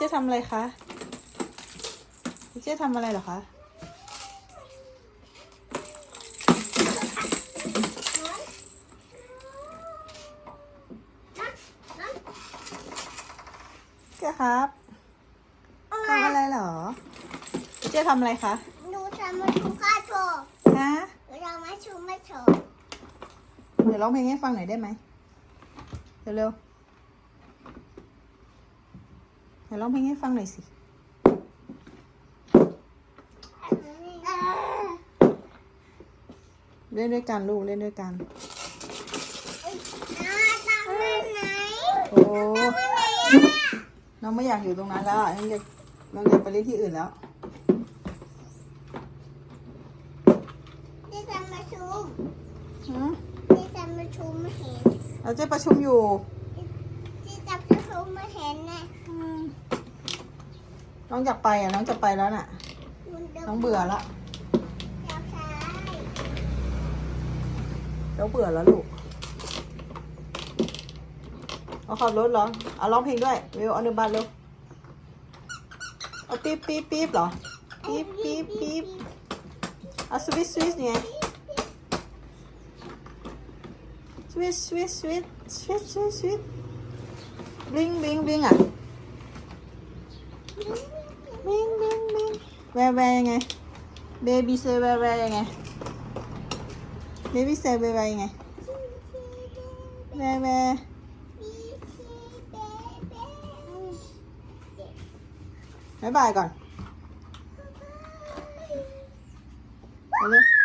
เจ๊ทำอะไรคะพี่เจ๊ทำอะไรเหรอคะเจ๊ครับทำอะไรเหรอพี่เจ๊ทำอะไรคะหนูจะมาชูข้าโชว์ฮะหนูจะมาชูมาโชว์เดี๋ยวร้องเพลงให้ฟังหน่อยได้ไหมเร็วๆ เดี๋ยวร้องเพลงให้ฟังหน่อยสิเล่นด้วยกันลูกเล่นด้วยกันน้าตามมาไหนโอ้ตามมาไหนอะน้องไม่อยากอยู่ตรงนั้นแล้วอะน้องอยากน้องอยากไปเล่นที่อื่นแล้วที่จะมาชูหืมที่จะมาชูมาเห็นเราจะประชุมอยู่ ที่จะมาชูมาเห็นน่ะ อืม น้องอยากไปอะ น้องจะไปแล้วน่ะมันดิน้องเบื่อละเลี้ยวซ้ายน้องเบื่อแล้วลูกเอาขับรถเหรอ เอาร้องเพลงด้วยวิวอนุบาลเร็วเอาปี๊บปี๊บปี๊บเหรอ ปี๊บปี๊บปี๊บเอาสวิตสวิตไงสวิตสวิตสวิตสวิตสวิตสวิตบลิงบลิงบลิงอะบลิงบลิงบลิง แวร์แวร์ยังไงเบบี้เซแวร์แวร์ยังไงเบบี้เซแวร์แวร์ยังไงแวร์แวร์บายบายก่อนเอาเลยทำมือด้วย